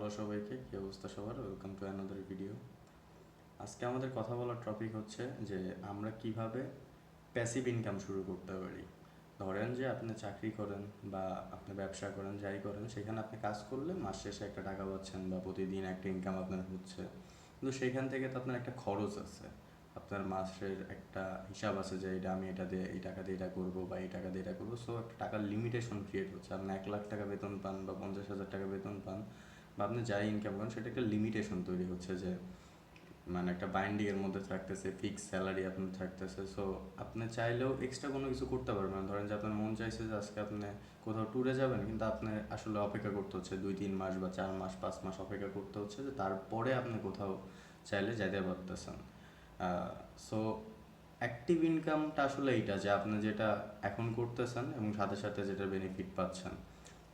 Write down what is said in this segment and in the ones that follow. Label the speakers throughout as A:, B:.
A: Hello সবাইকে, কী অবস্থা সবার? ওয়েলকাম টু অ্যানাদার ভিডিও আজকে আমাদের কথা বলার টপিক হচ্ছে যে আমরা কীভাবে প্যাসিভ ইনকাম শুরু করতে পারি। ধরেন যে আপনি চাকরি করেন বা আপনি ব্যবসা করেন, যাই করেন, সেখানে আপনি কাজ করলে মাস শেষে একটা টাকা পাচ্ছেন বা প্রতিদিন একটা ইনকাম আপনার হচ্ছে। কিন্তু সেখান থেকে তো আপনার একটা খরচ আছে। আপনার মাসের একটা হিসাব আছে যে এটা আমি এটা দিয়ে, এই টাকা দিয়ে এটা করব বা এই টাকা দিয়ে এটা করব। সো একটা টাকার লিমিটেশন ক্রিয়েট হচ্ছে। আপনি এক লাখ টাকা বেতন পান বা পঞ্চাশ হাজার টাকা বেতন পান। বা আপনি যাই ইনকাম করেন সেটা একটা লিমিটেশন তৈরি হচ্ছে যে মানে একটা বাইন্ডিং এর মধ্যে থাকতেছে ফিক্স স্যালারি আপনার থাকতেছে সো আপনি চাইলেও এক্সট্রা কোনো কিছু করতে পারবেন না। ধরেন যে আপনার মন চাইছে যে আজকে আপনি কোথাও ট্যুরে যাবেন, কিন্তু আপনি আসলে অপেক্ষা করতে হচ্ছে দুই, তিন মাস বা চার মাস, পাঁচ মাস অপেক্ষা করতে হচ্ছে যে তারপরে আপনি কোথাও চাইলে যেতে পারতেছেন। সো অ্যাক্টিভ ইনকামটা আসলে এইটা যে আপনি যেটা এখন করতেছেন এবং সাথে সাথে যেটা বেনিফিট পাচ্ছেন।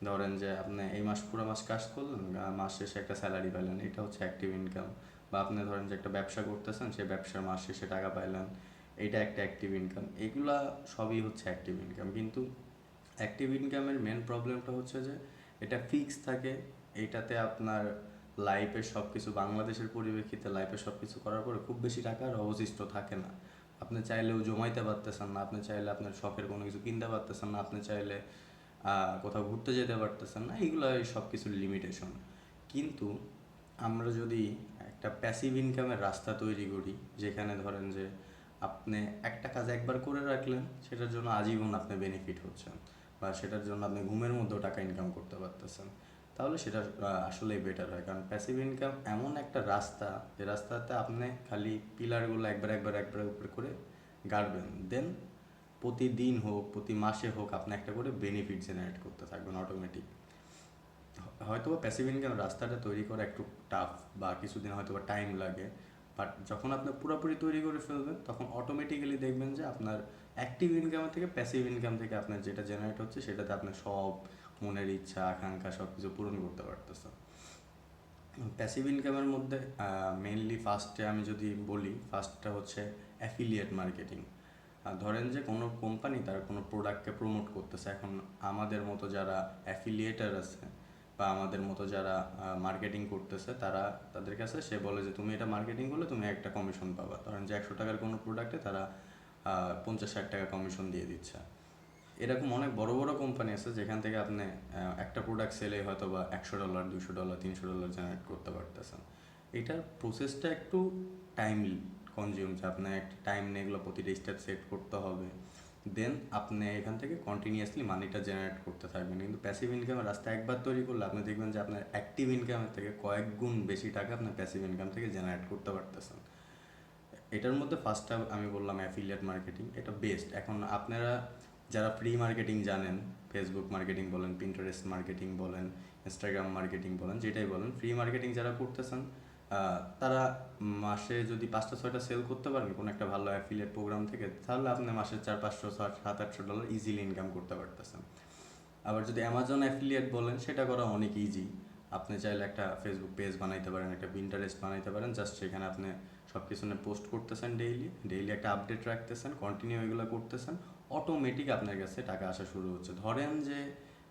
A: ধরেন যে আপনি এই মাস পুরো মাস কাজ করলেন মাস শেষে একটা স্যালারি পাইলেন, এটা হচ্ছে অ্যাক্টিভ ইনকাম বা আপনি ধরেন যে একটা ব্যবসা করতেছেন সেই ব্যবসার মাস শেষে টাকা পাইলেন, এটা একটা অ্যাক্টিভ ইনকাম এগুলা সবই হচ্ছে অ্যাক্টিভ ইনকাম কিন্তু অ্যাক্টিভ ইনকামের মেন প্রবলেমটা হচ্ছে যে, এটা ফিক্স থাকে, এটাতে আপনার লাইফে সব কিছু বাংলাদেশের পরিপ্রেক্ষিতে লাইফে সব কিছু করার পরে খুব বেশি টাকার অবশিষ্ট থাকে না। আপনি চাইলেও জমাইতে পারতেছেন না, আপনি চাইলে আপনার শখের কোনো কিছু কিনতে পারতেছেন না, আপনি চাইলে কোথাও ঘুরতে যেতে পারতেছেন না, এইগুলো সব কিছুর লিমিটেশন কিন্তু আমরা যদি একটা প্যাসিভ ইনকামের রাস্তা তৈরি করি, যেখানে ধরেন যে আপনি একটা কাজ একবার করে রাখলেন, সেটার জন্য আজীবন আপনি বেনিফিট হচ্ছেন বা সেটার জন্য আপনি ঘুমের মধ্যেও টাকা ইনকাম করতে পারতেছেন, তাহলে সেটা আসলেই বেটার হয়। কারণ প্যাসিভ ইনকাম এমন একটা রাস্তা যে রাস্তাতে আপনি খালি পিলারগুলো একবার একবার একবার উপরে করে গাড়বেন। দেন প্রতিদিন হোক, প্রতি মাসে হোক, আপনি একটা করে বেনিফিট জেনারেট করতে থাকবেন অটোমেটিক হয়তো বা প্যাসিভ ইনকাম রাস্তাটা তৈরি করা একটু টাফ বা কিছুদিন হয়তো বা টাইম লাগে বাট যখন আপনি পুরোপুরি তৈরি করে ফেলবেন, তখন অটোমেটিক্যালি দেখবেন যে আপনার অ্যাক্টিভ ইনকামের থেকে প্যাসিভ ইনকাম থেকে আপনার যেটা জেনারেট হচ্ছে, সেটাতে আপনার সব মনের ইচ্ছা, আকাঙ্ক্ষা সব কিছু পূরণ করতে পারতেছেন। প্যাসিভ ইনকামের মধ্যে মেনলি ফার্স্টে আমি যদি বলি ফার্স্টটা হচ্ছে অ্যাফিলিয়েট মার্কেটিং ধরেন যে কোনো কোম্পানি তার কোনো প্রোডাক্টকে প্রমোট করতেছে। এখন আমাদের মতো যারা অ্যাফিলিয়েটার আছে বা আমাদের মতো যারা মার্কেটিং করতেছে, তারা তাদের কাছে সে বলে যে, তুমি এটা মার্কেটিং করলে তুমি একটা কমিশন পাবা। ধরেন যে একশো টাকার কোনো প্রোডাক্টে তারা পঞ্চাশ ষাট টাকা কমিশন দিয়ে দিচ্ছে। এরকম অনেক বড় বড় কোম্পানি আছে যেখান থেকে আপনি একটা প্রোডাক্ট সেলে হয়তো বা একশো ডলার দুশো ডলার তিনশো ডলার জেনারেট করতে পারতেছেন। এটার প্রসেসটা একটু টাইম কনজিউম যে আপনার একটা টাইম নিয়ে এগুলো প্রতিটা স্টেপ সেট করতে হবে। দেন আপনি এখান থেকে কন্টিনিউয়াসলি মানিটা জেনারেট করতে থাকবেন। কিন্তু প্যাসিভ ইনকামের রাস্তা একবার তৈরি করলে আপনি দেখবেন যে আপনার অ্যাক্টিভ ইনকামের থেকে কয়েক গুণ বেশি টাকা আপনার প্যাসিভ ইনকাম থেকে জেনারেট করতে পারতেছেন। এটার মধ্যে ফার্স্টটা আমি বললাম অ্যাফিলিয়েট মার্কেটিং এটা বেস্ট এখন আপনারা যারা ফ্রি মার্কেটিং জানেন ফেসবুক মার্কেটিং বলেন পিন্টারেস্ট মার্কেটিং বলেন ইনস্টাগ্রাম মার্কেটিং বলেন, যেটাই বলেন ফ্রি মার্কেটিং যারা করতেছেন তারা মাসে যদি পাঁচটা, ছয়টা সেল করতে পারেন কোনো একটা ভালো অ্যাফিলিয়েট প্রোগ্রাম থেকে, তাহলে আপনি মাসে চার, পাঁচশো, সাত সাত, আটশো ডলার ইজিলি ইনকাম করতে পারতেছেন। আবার যদি অ্যামাজন অ্যাফিলিয়েট বলেন, সেটা করা অনেক ইজি আপনি চাইলে একটা ফেসবুক পেজ বানাইতে পারেন, একটা পিন্টারেস্ট বানাইতে পারেন জাস্ট সেখানে আপনি সব কিছু পোস্ট করতেছেন ডেইলি ডেইলি একটা আপডেট রাখতেছেন কন্টিনিউ এগুলো করতেছেন অটোমেটিক আপনার কাছে টাকা আসা শুরু হচ্ছে। ধরেন যে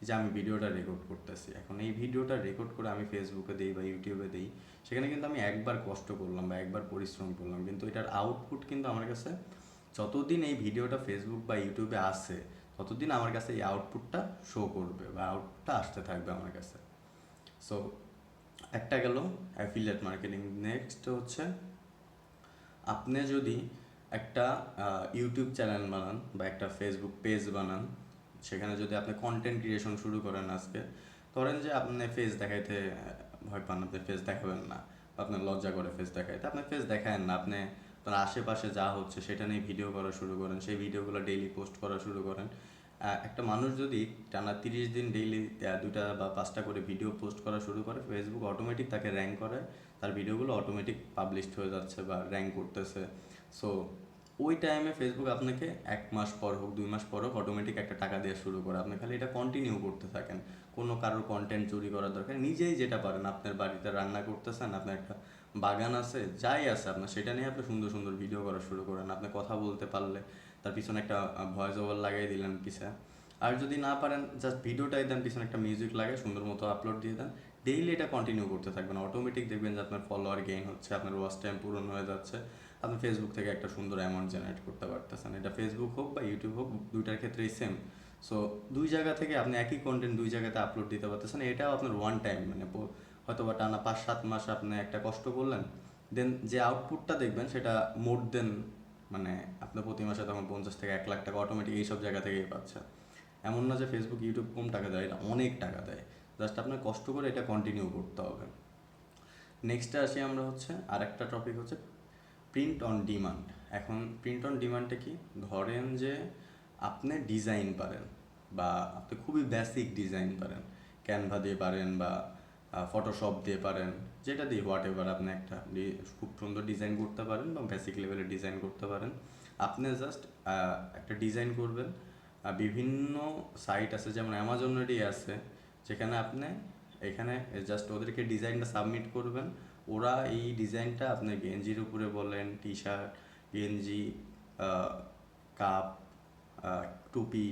A: যে আমি ভিডিওটা রেকর্ড করতেছি। এখন এই ভিডিওটা রেকর্ড করে আমি ফেসবুকে দিই বা ইউটিউবে দিই, সেখানে কিন্তু আমি একবার কষ্ট করলাম বা একবার পরিশ্রম করলাম। কিন্তু এটার আউটপুট কিন্তু আমার কাছে যতদিন এই ভিডিওটা ফেসবুক বা ইউটিউবে আসে ততদিন আমার কাছে এই আউটপুটটা শো করবে বা আউটপুটটা আসতে থাকবে আমার কাছে। সো একটা গেল অ্যাফিলিয়েট মার্কেটিং নেক্সট হচ্ছে, আপনি যদি একটা ইউটিউব চ্যানেল বানান বা একটা ফেসবুক পেজ বানান সেখানে যদি আপনি কন্টেন্ট ক্রিয়েশন শুরু করেন আজকে, ধরেন যে আপনি ফেস দেখাইতে ভয় পান, আপনি ফেস দেখাবেন না আপনার লজ্জা করে ফেস দেখাইতে, আপনি ফেস দেখায়েন না, আপনি আপনার আশেপাশে যা হচ্ছে সেটা নিয়ে ভিডিও করা শুরু করেন, সেই ভিডিওগুলো ডেইলি পোস্ট করা শুরু করেন। একটা মানুষ যদি টানা তিরিশ দিন ডেইলি দুটা বা পাঁচটা করে ভিডিও পোস্ট করা শুরু করে ফেসবুক অটোমেটিক তাকে র্যাঙ্ক করে, তার ভিডিওগুলো অটোমেটিক পাবলিশড হয়ে যাচ্ছে বা র্যাঙ্ক করতেছে সো ওই টাইমে ফেসবুক আপনাকে এক মাস পর হোক, দুই মাস পর হোক অটোমেটিক একটা টাকা দেওয়া শুরু করে। আপনি খালি এটা কন্টিনিউ করতে থাকেন। কোনো কারোর কন্টেন্ট চুরি করার দরকার নিজেই যেটা পারেন, আপনার বাড়িতে রান্না করতেছেন, আপনার একটা বাগান আছে, যাই আছে আপনার, সেটা নিয়ে আপনি সুন্দর সুন্দর ভিডিও করা শুরু করেন। আপনি কথা বলতে পারলে, তার পিছনে একটা ভয়েস ওভার লাগিয়ে দিলেন পিছে আর যদি না পারেন জাস্ট ভিডিওটাই দেন, পিছনে একটা মিউজিক লাগে সুন্দর মতো আপলোড দিয়ে দেন। ডেইলি এটা কন্টিনিউ করতে থাকবেন। অটোমেটিক দেখবেন যে আপনার ফলোয়ার গেইন হচ্ছে, আপনার ওয়াচ টাইম পূরণ হয়ে যাচ্ছে। আপনি ফেসবুক থেকে একটা সুন্দর অ্যামাউন্ট জেনারেট করতে পারতেছেন। এটা ফেসবুক হোক বা ইউটিউব হোক, দুইটার ক্ষেত্রেই সেম সো দুই জায়গা থেকে আপনি একই কন্টেন্ট দুই জায়গাতে আপলোড দিতে পারতেছেন, এটাও আপনার ওয়ান টাইম মানে হয়তো বা টানা পাঁচ, সাত মাস আপনি একটা কষ্ট করলেন দেন যে আউটপুটটা দেখবেন সেটা মোর দেন মানে আপনার প্রতি মাসে তখন পঞ্চাশ থেকে এক লাখ টাকা অটোমেটিক এইসব জায়গা থেকেই পাচ্ছে। এমন না যে ফেসবুক ইউটিউব কম টাকা দেয় এটা অনেক টাকা দেয়। জাস্ট আপনার কষ্ট করে এটা কন্টিনিউ করতে হবে। নেক্সটে আসি আমরা হচ্ছে আরেকটা টপিক হচ্ছে প্রিন্ট অন ডিমান্ড এখন প্রিন্ট অন ডিমান্ডটা কি? ধরেন যে আপনি ডিজাইন পারেন বা আপনি খুবই বেসিক ডিজাইন পারেন। ক্যানভা দিয়ে পারেন বা ফটোশপ দিয়ে পারেন, যেটা দিয়ে হোয়াট এভার আপনি একটা খুব সুন্দর ডিজাইন করতে পারেন বা বেসিক লেভেলের ডিজাইন করতে পারেন। আপনি জাস্ট একটা ডিজাইন করবেন বিভিন্ন সাইট আছে, যেমন অ্যামাজনেরই আছে, যেখানে আপনি এখানে জাস্ট ওদেরকে ডিজাইনটা সাবমিট করবেন। ওরা এই ডিজাইনটা আপনার গেঞ্জির উপরে বলেন টি শার্ট গেঞ্জি কাপ টুপি,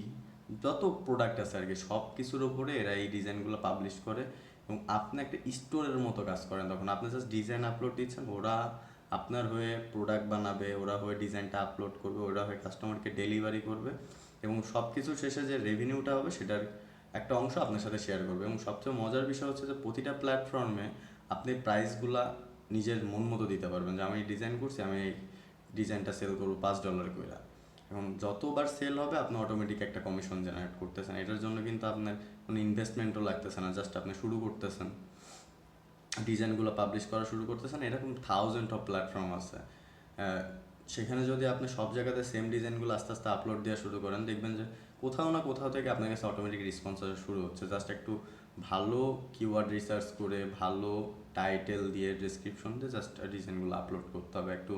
A: যত প্রোডাক্ট আছে আর কি, সব কিছুর উপরে এরা এই ডিজাইনগুলো পাবলিশ করে এবং আপনি একটা স্টোরের মতো কাজ করেন। তখন আপনি জাস্ট ডিজাইন আপলোড দিচ্ছেন, ওরা আপনার হয়ে প্রোডাক্ট বানাবে, ওরা হয়ে ডিজাইনটা আপলোড করবে, ওরা হয়ে কাস্টমারকে ডেলিভারি করবে এবং সব কিছু শেষে যে রেভিনিউটা হবে সেটার একটা অংশ আপনার সাথে শেয়ার করবে এবং সবচেয়ে মজার বিষয় হচ্ছে যে প্রতিটা প্ল্যাটফর্মে আপনি প্রাইসগুলা নিজের মন মতো দিতে পারবেন। যে আমি এই ডিজাইন করছি, আমি এই ডিজাইনটা সেল করব পাঁচ ডলার কইরা। এবং যতবার সেল হবে, আপনি অটোমেটিক একটা কমিশন জেনারেট করতেছেন। এটার জন্য কিন্তু আপনার কোনো ইনভেস্টমেন্টও লাগতেছে না জাস্ট আপনি শুরু করতেছেন। ডিজাইনগুলো পাবলিশ করা শুরু করতেছেন। এরকম থাউজেন্ড অফ প্ল্যাটফর্ম আছে। সেখানে যদি আপনি সব জায়গাতে সেম ডিজাইনগুলো আস্তে আস্তে আপলোড দেওয়া শুরু করেন, দেখবেন যে কোথাও না কোথাও থেকে আপনার কাছে অটোমেটিক রেসপন্স আসা শুরু হচ্ছে। জাস্ট একটু ভালো কিওয়ার্ড রিসার্চ করে, ভালো টাইটেল দিয়ে ডিসক্রিপশন দিয়ে জাস্ট ডিজাইনগুলো আপলোড করতে হবে। একটু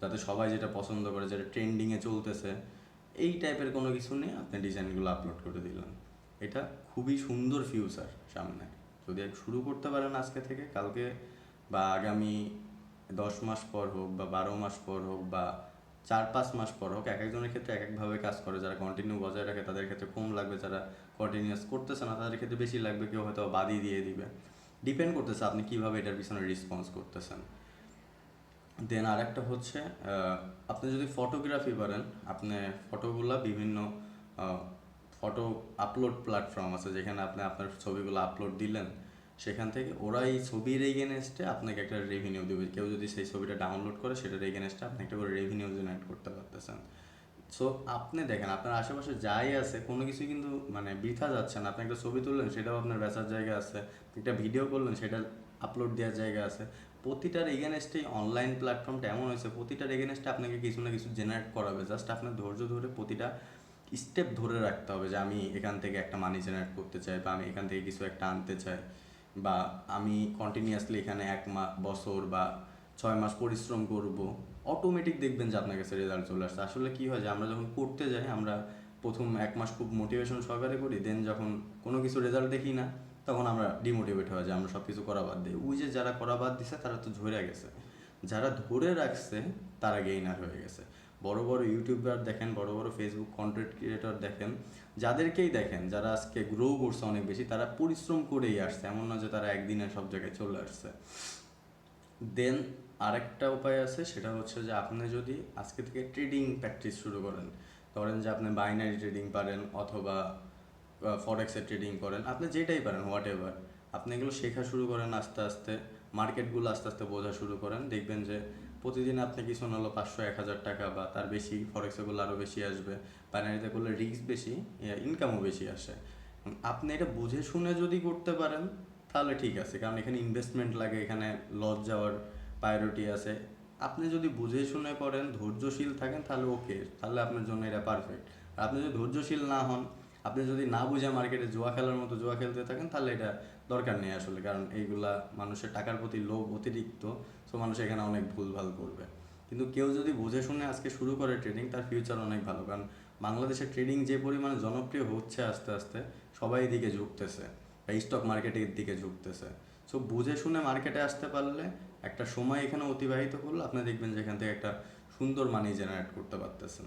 A: যাতে সবাই যেটা পছন্দ করে, যেটা ট্রেন্ডিংয়ে চলতেছে, এই টাইপের কোনো কিছু নিয়ে আপনি ডিজাইনগুলো আপলোড করে দিলেন। এটা খুবই সুন্দর ফিউচার সামনে। যদি শুরু করতে পারেন আজকে থেকে, কালকে বা আগামী দশ মাস পর হোক বা বারো মাস পর হোক বা চার, পাঁচ মাস পর হোক, এক একজনের ক্ষেত্রে এক একভাবে কাজ করে। যারা কন্টিনিউ বজায় রাখে, তাদের ক্ষেত্রে কম লাগবে। যারা কন্টিনিউয়াস করতেছে না, তাদের ক্ষেত্রে বেশি লাগবে। কেউ হয়তো বাদই দিয়ে দিবে। ডিপেন্ড করতেছে আপনি কীভাবে এটার পিছনে রেসপন্স করতেছেন। দেন আরেকটা হচ্ছে আপনি যদি ফটোগ্রাফি পারেন আপনি ফটোগুলা বিভিন্ন ফটো আপলোড প্ল্যাটফর্ম আছে, যেখানে আপনি আপনার ছবিগুলো আপলোড দিলেন। সেখান থেকে ওরা এই ছবির এগেনস্টে আপনাকে একটা রেভিনিউ দেবে। কেউ যদি সেই ছবিটা ডাউনলোড করে, সেটার এগেনস্টে আপনি একটা করে রেভিনিউ জেনারেট করতে পারতেছেন। সো আপনি দেখেন, আপনার আশেপাশে যাই আছে, কোনো কিছু কিন্তু মানে বৃথা যাচ্ছে না। আপনি একটা ছবি তুললেন, সেটাও আপনার বেচার জায়গা আছে। একটা ভিডিও করলেন, সেটা আপলোড দেওয়ার জায়গা আছে। প্রতিটার এগেনস্টেই অনলাইন প্ল্যাটফর্মটা এমন হয়েছে, প্রতিটার এগেনস্টে আপনাকে কিছু না কিছু জেনারেট করাবে। জাস্ট আপনার ধৈর্য ধরে প্রতিটা স্টেপ ধরে রাখতে হবে যে, আমি এখান থেকে একটা মানি জেনারেট করতে চাই বা আমি এখান থেকে কিছু একটা আনতে চাই। বা আমি কন্টিনিউয়াসলি এখানে এক মাস বছর বা ছয় মাস পরিশ্রম করব অটোমেটিক দেখবেন যে আপনার কাছে রেজাল্ট চলে আসছে। আসলে কী হয় যে আমরা যখন করতে যাই, আমরা প্রথম এক মাস খুব মোটিভেশন সহকারে করি দেন যখন কোনো কিছু রেজাল্ট দেখি না, তখন আমরা ডিমোটিভেট হয়ে যাই, আমরা সব কিছু করা বাদ দিই। ওই যে যারা করা বাদ দিছে, তারা তো ধরে গেছে। যারা ধরে রাখছে, তারা গেইনার হয়ে গেছে। বড় বড় ইউটিউবার দেখেন, বড় বড় ফেসবুক কন্টেন্ট ক্রিয়েটর দেখেন, যাদেরকেই দেখেন, যারা আজকে গ্রো করছে অনেক বেশি, তারা পরিশ্রম করেই আসছে। এমন না যে তারা একদিনে সব জায়গায় চলে আসছে। দেন আরেকটা উপায় আছে, সেটা হচ্ছে যে আপনি যদি আজকে থেকে ট্রেডিং প্র্যাকটিস শুরু করেন, ধরেন যে আপনি বাইনারি ট্রেডিং পারেন অথবা ফরেক্সের ট্রেডিং করেন, আপনি যেটাই পারেন হোয়াট এভার আপনি এগুলো শেখা শুরু করেন আস্তে আস্তে। মার্কেটগুলো আস্তে আস্তে বোঝা শুরু করেন, দেখবেন যে প্রতিদিন আপনি কিছু হলো পাঁচশো, এক হাজার টাকা বা তার বেশি ফরেক্সে করলে আরও বেশি আসবে। বাইনারিতে করলে রিস্ক বেশি ইনকামও বেশি আসে। আপনি এটা বুঝে শুনে যদি করতে পারেন, তাহলে ঠিক আছে, কারণ এখানে ইনভেস্টমেন্ট লাগে, এখানে লস যাওয়ার প্রায়োরিটি আছে। আপনি যদি বুঝে শুনে করেন, ধৈর্যশীল থাকেন, তাহলে ওকে তাহলে আপনার জন্য এটা পারফেক্ট আপনি যদি ধৈর্যশীল না হন আপনি যদি না বুঝে মার্কেটে জুয়া খেলার মতো জুয়া খেলতে থাকেন, তাহলে এটা দরকার নেই আসলে, কারণ এইগুলা মানুষের টাকার প্রতি লোভ অতিরিক্ত সো মানুষ এখানে অনেক ভুলভাল করবে। কিন্তু কেউ যদি বুঝে শুনে আজকে শুরু করে ট্রেডিং তার ফিউচার অনেক ভালো, কারণ বাংলাদেশে ট্রেডিং যে পরিমাণে জনপ্রিয় হচ্ছে আস্তে আস্তে, সবাই এদিকে ঝুঁকতেছে, বা স্টক মার্কেটের দিকে ঝুঁকতেছে। সো বুঝে শুনে মার্কেটে আসতে পারলে একটা সময় এখানে অতিবাহিত করলে আপনি দেখবেন যে এখান থেকে একটা সুন্দর মানি জেনারেট করতে পারতেছেন।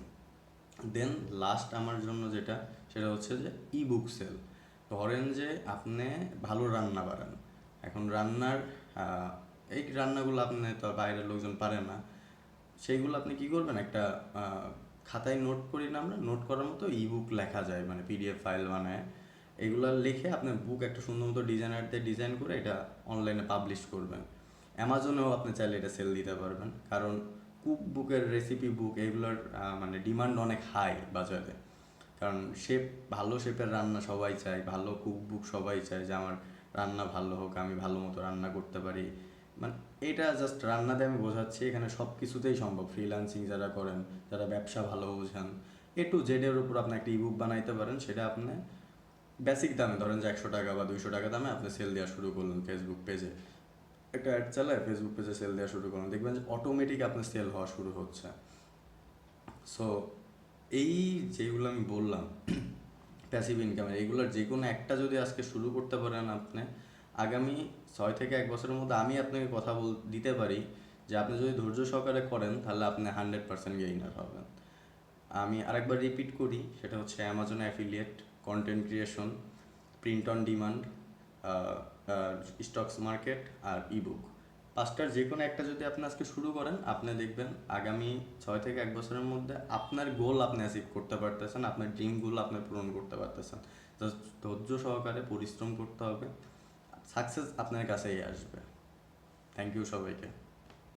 A: দেন লাস্ট আমার জন্য যেটা, সেটা হচ্ছে যে ই বুক সেল ধরেন যে আপনি ভালো রান্না পারেন এখন রান্নার এই রান্নাগুলো আপনি তো বাইরের লোকজন পারে না। সেইগুলো আপনি কি করবেন? একটা খাতায় নোট করি না আমরা নোট করার মতো ই বুক লেখা যায় মানে পিডিএফ ফাইল বানায়। এগুলো লিখে আপনি বুক একটা সুন্দর মতো ডিজাইনার দিয়ে ডিজাইন করে এটা অনলাইনে পাবলিশ করবেন। অ্যামাজনেও আপনি চাইলে এটা সেল দিতে পারবেন। কারণ কুক বুকের রেসিপি বুক এগুলোর মানে ডিমান্ড অনেক হাই বাজারে। কারণ শেপ ভালো শেপের রান্না সবাই চায়, ভালো কুক বুক সবাই চায় যে আমার রান্না ভালো হোক, আমি ভালো মতো রান্না করতে পারি। মানে এটা জাস্ট রান্নাতে আমি বোঝাচ্ছি, এখানে সব কিছুতেই সম্ভব। ফ্রিল্যান্সিং যারা করেন, যারা ব্যবসা ভালো বোঝেন এ টু জেডের উপর আপনি একটা ইবুক বানাইতে পারেন, সেটা আপনি বেসিক দামে, ধরেন যে একশো টাকা বা দুইশো টাকা দামে আপনি সেল দেওয়া শুরু করলেন ফেসবুক পেজে একটা অ্যাড চালায় ফেসবুক পেজে সেল দেওয়া শুরু করলেন দেখবেন যে অটোমেটিক আপনার সেল হওয়া শুরু হচ্ছে। সো এই যেগুলো আমি বললাম প্যাসিভ ইনকামের এইগুলোর যে কোনো একটা যদি আজকে শুরু করতে পারেন আপনি, আগামী ছয় থেকে এক বছরের মধ্যে আমি আপনাকে কথা বল, দিতে পারি যে আপনি যদি ধৈর্য সহকারে করেন, তাহলে আপনি হান্ড্রেড পার্সেন্ট গেইনার হবেন। আমি আরেকবার রিপিট করি, সেটা হচ্ছে Amazon affiliate content creation print on demand stocks market R ebook পাঁচটার যে কোনো একটা যদি আপনি আজকে শুরু করেন, আপনি দেখবেন আগামী ছয় থেকে এক বছরের মধ্যে আপনার গোল আপনি অ্যাচিভ করতে পারতেছেন, আপনার ড্রিমগুলো আপনি পূরণ করতে পারতেছেন। ধৈর্য সহকারে পরিশ্রম করতে হবে সাকসেস আপনার কাছেই আসবে। থ্যাংক ইউ সবাইকে।